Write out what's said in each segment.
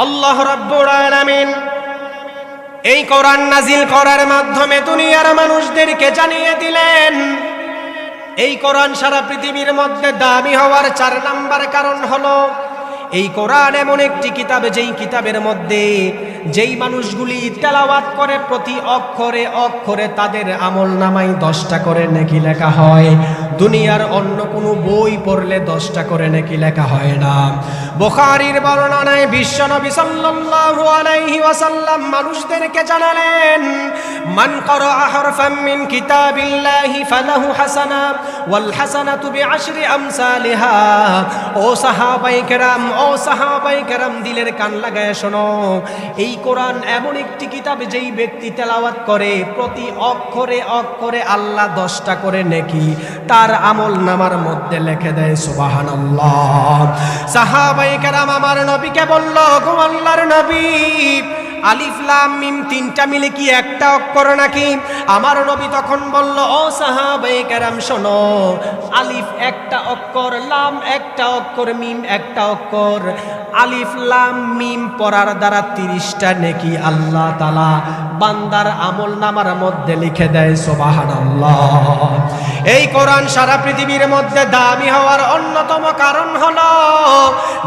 আল্লাহ রাব্বুল এই কোরআন নাজিল করার মাধ্যমে দুনিয়ার মানুষদেরকে জানিয়ে দিলেন, এই কোরআন সারা পৃথিবীর মধ্যে দামি হওয়ার চার নাম্বার কারণ হলো এই কোরআন এমন একটি কিতাব, যেই কিতাবের মধ্যে যেই মানুষগুলি তেলাওয়াত করে প্রতি অক্ষরে অক্ষরে তাদের আমল নামাই দশটা করে নাকি লেখা হয়। দুনিয়ার অন্য কোনো বই পড়লে দশটা করে নাকি লেখা হয় না। বোখারির বর্ণনায় বিশ্বনবী সাল্লাল্লাহু আলাইহি ওয়াসাল্লাম মানুষদেরকে জানালেন মান ক্বারাআ হারফাম মিন কিতাবিল্লাহি ফালাহু হাসানা ওয়াল হাসানাতু বিআশরি আমসালিহা। ও সাহাবাই কেরাম, ও সাহাবাই কেরাম, দিলের কান লাগায় শোনো। এই কোরআন এমন একটি কিতাব যেই ব্যক্তি তেলাওয়াত করে, প্রতি অক্ষরে অক্ষরে আল্লাহ দশটা করে নেকি। তার আমল নামার মধ্যে লিখে দেয়, সুবহানাল্লাহ। সাহাবাই কেরাম, আমার নবীকে বলল গো আল্লাহর নবী আলিফ লাম মিম তিনটা মিলে কি একটা অক্ষর নাকি? আমার নবী তখন বলল, ও সাহাবে কেরাম, শোনো, আলিফ একটা অক্ষর, লাম একটা অক্ষর, মিম একটা অক্ষর। আলিফলাম মিম পড়ার দ্বারা তিরিশটা নেকি আল্লাহ তালা বান্দার আমল নামার মধ্যে লিখে দেয় সোবাহান এই কোরআন সারা পৃথিবীর মধ্যে দামি হওয়ার অন্যতম কারণ হল,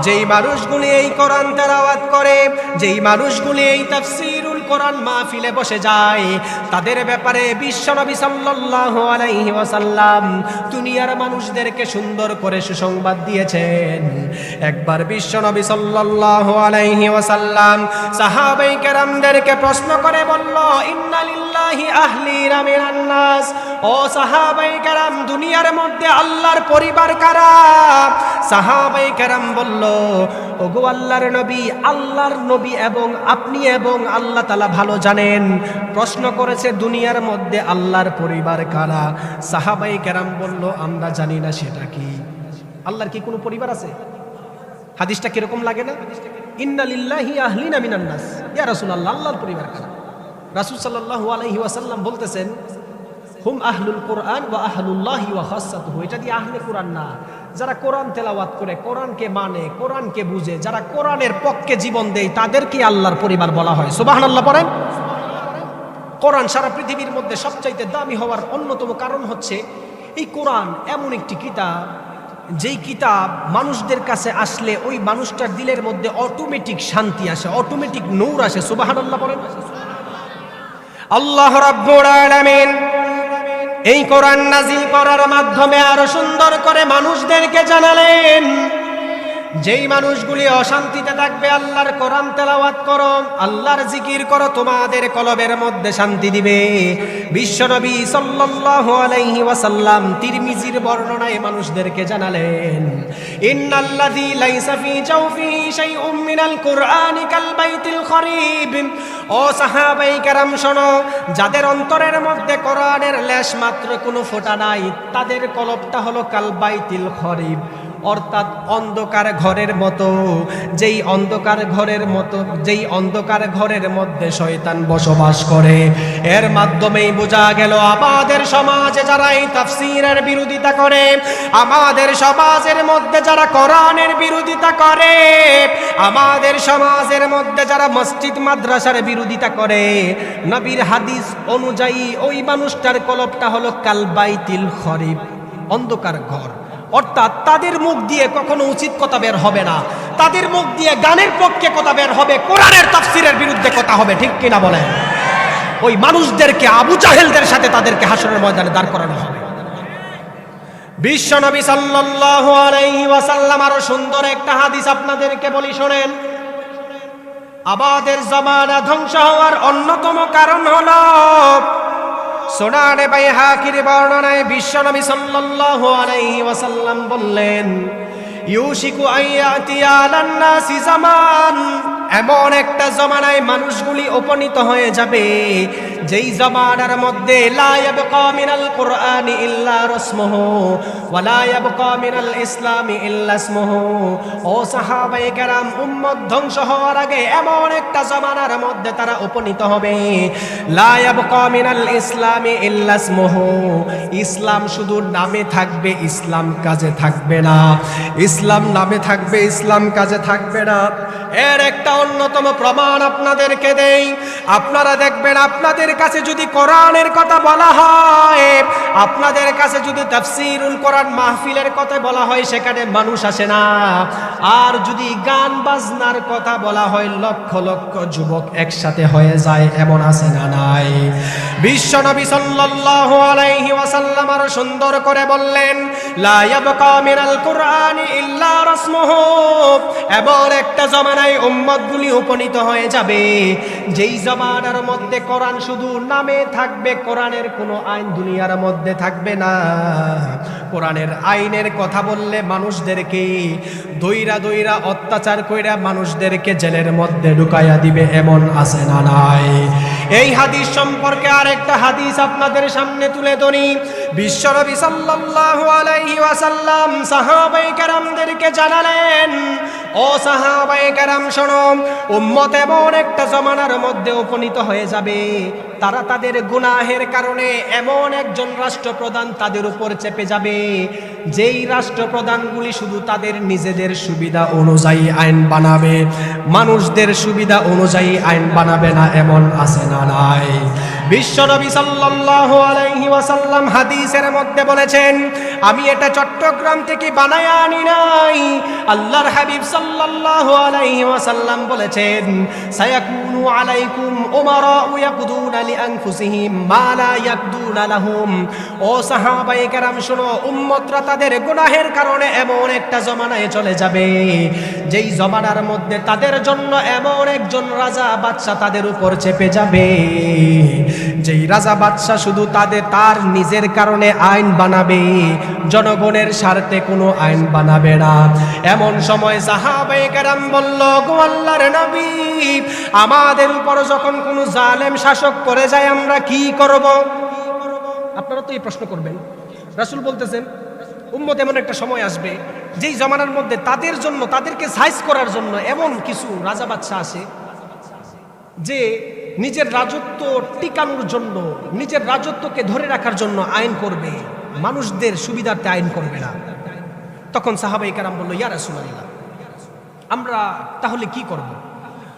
যেই মানুষগুলি এই কোরআন তেরাওয়াত করে, যেই মানুষগুলি এই তাফসিরুল কোরআন মাহফিলে বসে যায়। তাদের ব্যাপারে বিশ্বনবী সাল্লাল্লাহু আলাইহি ওয়াসাল্লাম দুনিয়ার মানুষদেরকে সুন্দর করে সুসংবাদ দিয়েছেন। একবার বিশ্বনবী সাল্লাল্লাহু আলাইহি ওয়াসাল্লাম সাহাবাই কেরামদেরকে প্রশ্ন করে বলল, ইন্না লিল্লাহি আহলিরা মিনান নাস ও সাহাবাই কেরাম, দুনিয়ার মধ্যে আল্লাহর পরিবার কারা? সাহাবাই কেরাম বলল ওগো আল্লাহর নবী আল্লাহর নবী এবং আপনি এবং আল্লাহ তালা ভালো জানেন। প্রশ্ন করেছে, দুনিয়ার মধ্যে আল্লাহর পরিবার কারা? সাহাবাই কেরাম বলল, আমরা জানি না সেটা কি। আল্লাহর কি কোনো পরিবার আছে? হাদিসটা কীরকম লাগে না? ইন্না লিল্লাহি আহলিনা মিনান নাস। ইয়া রাসূলুল্লাহ, আল্লাহর পরিবার কারা? রাসূল সাল্লাল্লাহু আলাইহি ওয়াসাল্লাম বলতেছেন হুম আহলুল কোরআন বা আহলুল্লাহি ওয়া খাসাতুহু। এটা দিয়ে আহলে কোরআন না। যারা কোরআন তেলাওয়াত করে, কোরআনকে মানে কোরআনকে বুঝে, যারা কোরআনের পক্ষে জীবন দেয়, তাদেরকে আল্লাহর পরিবার বলা হয়। সুবহানাল্লাহ পড়েন। কোরআন সারা পৃথিবীর মধ্যে সবচাইতে দামি হওয়ার অন্যতম কারণ হচ্ছে, এই কোরআন এমন একটি কিতাব, যেই কিতাব মানুষদের কাছে আসলে ওই মানুষটার দিলের মধ্যে অটোমেটিক শান্তি আসে অটোমেটিক নূর আসে। সুবহানাল্লাহ পড়েন। আল্লাহ রাব্বুল আলামিন এই কোরআন নাজিল করার মাধ্যমে আরও সুন্দর করে মানুষদেরকে জানালেন। যেই মানুষগুলি অশান্তিতে থাকবে, আল্লাহর কোরআন তেলাওয়াত করো, আল্লাহর জিকির করো, তোমাদের কলবের মধ্যে শান্তি দিবে। বিশ্বনবী সাল্লাল্লাহু আলাইহি ওয়াসাল্লাম তিরমিজির বর্ণনায় মানুষদেরকে জানালেন, ইন্নাল্লাযী লাইসা ফী জাওফিহি শাইউম মিনাল কুরআনি কাল বাইতিল খরিব। ও সাহাবাই কেরাম, শোনো, যাদের অন্তরের মধ্যে কোরআনের লেশ মাত্র কোনো ফোঁটা নাই, তাদের কলবটা হলো কাল বাইতিল খরিব। অর্থাৎ অন্ধকার ঘরের মতো, যেই অন্ধকার ঘরের মতো, যেই অন্ধকার ঘরের মধ্যে শয়তান বসবাস করে। এর মাধ্যমেই বোঝা গেল আমাদের সমাজে যারা এই তাফসিরের বিরোধিতা করে, আমাদের সমাজের মধ্যে যারা কোরআনের বিরোধিতা করে, আমাদের সমাজের মধ্যে যারা মসজিদ, মাদ্রাসার বিরোধিতা করে, নবীর হাদিস অনুযায়ী ওই মানুষটার কলবটা হলো কালবাইতিল খরিফ, অন্ধকার ঘর। অর্থাৎ তাদের মুখ দিয়ে কখনো উচিত কথা বের হবে না। তাদের মুখ দিয়ে গানের পক্ষে কথা বের হবে, কোরআনের তাফসিরের বিরুদ্ধে কথা হবে, ঠিক কিনা বলেন? ওই মানুষদেরকে আবু জাহেলদের সাথে তাদেরকে হাসনের ময়দানে দাঁড় করানো হবে। বিশ্ব নবী সাল্লাল্লাহু আরও সুন্দর একটা হাদিস আপনাদেরকে বলি, শোনেন। আমাদের জমানা ধ্বংস হওয়ার অন্যতম কারণ হলো সোনারে বাই হাকির বর্ণনায় বিশ্বনবী সাল্লাল্লাহু আলাইহি ওয়াসাল্লাম বললেন, ইউশিকু আইয়াতি আলান নাসি জামান। এমন একটা জমানায় মানুষগুলি উপনীত হয়ে যাবে যেই জমানার মধ্যে, লা ইয়াবকা মিনাল কুরআনি ইল্লা রাসমুহু ওয়া লা ইয়াবকা মিনাল ইসলামি ইল্লা ইসমুহু। ও সাহাবায়ে কেরাম, উম্মত ধ্বংস হওয়ার আগে এমন একটা জমানার মধ্যে তারা উপনীত হবে। লা ইয়াবকা মিনাল ইসলামি ইল্লা ইসমুহু। ইসলাম শুধু নামে থাকবে, ইসলাম কাজে থাকবে না। ইসলাম নামে থাকবে, ইসলাম কাজে থাকবে না। এর একটা অন্যতম প্রমাণ আপনাদেরকে দেই। আপনারা দেখবেন, আপনাদের কাছে যদি কোরআনের কথা বলা হয়, আপনাদের কাছে যদি তাফসিরুল কোরআন মাহফিলের কথা বলা হয়, সেখানে মানুষ আসে না। আর যদি গান বাজনার কথা বলা হয়, লক্ষ লক্ষ যুবক একসাথে হয়ে যায়, এমন আছে না নাই? বিশ্বনবী সাল্লাল্লাহু আলাইহি ওয়াসাল্লাম আরও সুন্দর করে বললেন, লা ইয়াবকা মিনাল কুরআনি ইল্লা রাসমুহু। এমন একটা জমানায় উম্মতগুলি উপনীত হয়ে যাবে। যেই জমানার মধ্যে কোরআন শুধু নামে থাকবে, কোরআনের কোনো আইন দুনিয়ার মধ্যে থাকবে না। কোরআনের আইনের কথা বললে মানুষদেরকে দইরা দইরা অত্যাচার কইরা মানুষদেরকে জেলের মধ্যে ঢুকাইয়া দিবে এমন আছে না নাই। এই হাদিস সম্পর্কে আরেকটা হাদিস আপনাদের সামনে তুলে ধরি। বিশ্বনবী সাল্লাল্লাহু আলাইহি ওয়াসাল্লাম সাহাবায়ে কেরামদেরকে জানালেন ও সাহাবায়ে কেরাম শোনো উম্মত এমন একটা জমানার মধ্যে উপনীত হয়ে যাবে। তারা তাদের গুনাহের কারণে এমন একজন রাষ্ট্রপ্রধান তাদের উপর চেপে যাবে, যেই রাষ্ট্রপ্রধানগুলি শুধু তাদের নিজেদের সুবিধা অনুযায়ী আইন বানাবে, মানুষদের সুবিধা অনুযায়ী আইন বানাবে না এমন আছে না নাই। বিশ্বনবী সাল্লাল্লাহু আলাইহি ওয়াসাল্লাম হাদিসের মধ্যে বলেছেন, আমি এটা চট্টগ্রাম থেকে বানায় আনি নাই। আল্লাহর হাবিব সাল্লাল্লাহু আলাইহি ওয়াসাল্লাম বলেছেন, সায়াকুনু আলাইকুম উমারা ইয়াকুদুনা লিআনফুসিহিম মা লা লাহুম। ও সাহাবায়ে কেরাম, শুনো, উম্মতরা তাদের গুনাহের কারণে এমন একটা জমানায় চলে যাবে, যেই জমানার মধ্যে তাদের জন্য এমন একজন রাজা বাদশা তাদের উপর চেপে যাবে। যেই রাজা বাদশা শুধু তাদের, তার নিজের কারণে আইন বানাবে। জনগণের স্বার্থে কোনো আইন বানাবে না। এমন সময় সাহাবায়ে কেরাম বলল, গো আল্লাহর নবী, আমাদের উপর যখন কোনো জালেম শাসক করে যায়, আমরা কি করব? আপনারা তো এই প্রশ্ন করবেন। রাসূল বলতেছেন, উম্মত এমন একটা সময় আসবে, যেই জমানার মধ্যে তাদের জন্য, তাদেরকে সাইজ করার জন্য এমন কিছু রাজা বাচ্চা আসে যে নিজের রাজত্ব টিকানোর জন্য, নিজের রাজত্বকে ধরে রাখার জন্য আইন করবে। মানুষদের সুবিধার্থে আইন করবে না। তখন সাহাবাই কারাম বলল, ইয়া রাসূলুল্লাহ, আমরা তাহলে কি করব।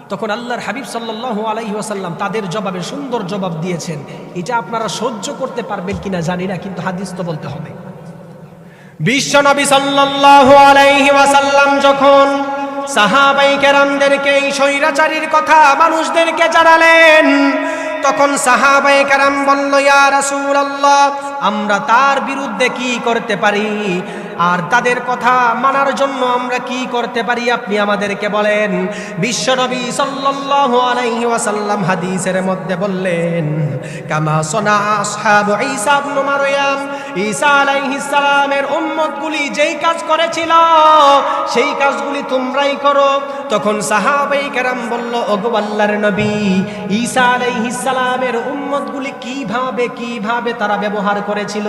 তখন আল্লাহর হাবিব সাল্লাল্লাহু আলাইহি তাদের জবাবে সুন্দর জবাব দিয়েছেন, এটা আপনারা সহ্য করতে পারবেন কিনা জানি না, কিন্তু হাদিস তো বলতে হবে। বিশ্বনবী সাল্লাল্লাহু আলাইহি ওয়াসাল্লাম যখন সাহাবাই কেরামদেরকে এই স্বৈরাচারীর কথা মানুষদেরকে জানালেন। তখন সাহাবাই কেরাম বলল, ইয়া রাসূলুল্লাহ, আমরা তার বিরুদ্ধে কি করতে পারি? আর তাদের কথা মানার জন্য আমরা কি করতে পারি আপনি আমাদেরকে বলেন? বিশ্বনবী সাল্লাল্লাহু আলাইহি ওয়াসাল্লাম হাদিসের মধ্যে বললেন, কামা সনা আসহাবু ঈসা ইবনে মারয়াম ঈসা আলাইহিস সালামের উম্মতগুলি যেই কাজ করেছিল, সেই কাজগুলি তোমরাই করো। তখন সাহাবাই কেরাম বলল, ওগো আল্লাহর নবী, ঈসা আলাইহিস সালামের উম্মতগুলি কীভাবে কীভাবে তারা ব্যবহার করেছিল?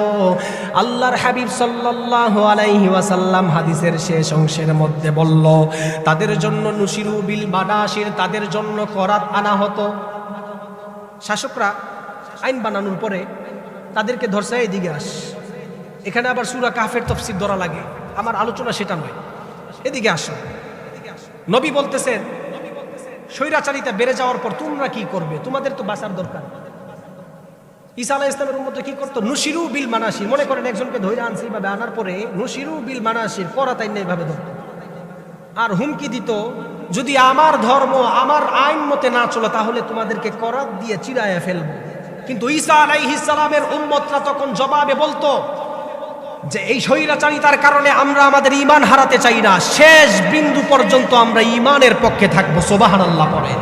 আল্লাহর হাবিব সাল্লাল্লাহু আলাইহি ওয়াসাল্লাম হাদিসের শেষ অংশের মধ্যে বলল, তাদের জন্য নুসিরু বিল বানাসির তাদের জন্য করাত আনা হতো। শাসকরা আইন বানানোর পরে তাদেরকে ধরছে এদিকে আস। এখানে আবার সুরা কাফের তফসির ধরা লাগে। আমার আলোচনা সেটা নয়। এদিকে আসো। নবী বলতেছেন, স্বৈরাচারিতা বেড়ে যাওয়ার পর তোমরা কি করবে? তোমাদের তো বাঁচার দরকার। ঈসা আলাহ ইসলামের উম্মত কি করতো? নুসিরু বিল মানাসির মনে করেন একজনকে ধৈর্য আনছে এইভাবে আনার পরে নুসিরু বিল মানাসির করাতাই না এইভাবে ধরতো। আর হুমকি দিত, যদি আমার ধর্ম, আমার আইন মতে না চলে, তাহলে তোমাদেরকে করাত দিয়ে চিরায়া ফেলব। কিন্তু ঈসা আলাইহিস সালামের উম্মতরা তখন জবাবে বলতো যে এই স্বৈরাচারিতার কারণে আমরা আমাদের ইমান হারাতে চাই না। শেষ বিন্দু পর্যন্ত আমরা ইমানের পক্ষে থাকব। সোবাহান আল্লাহ পরে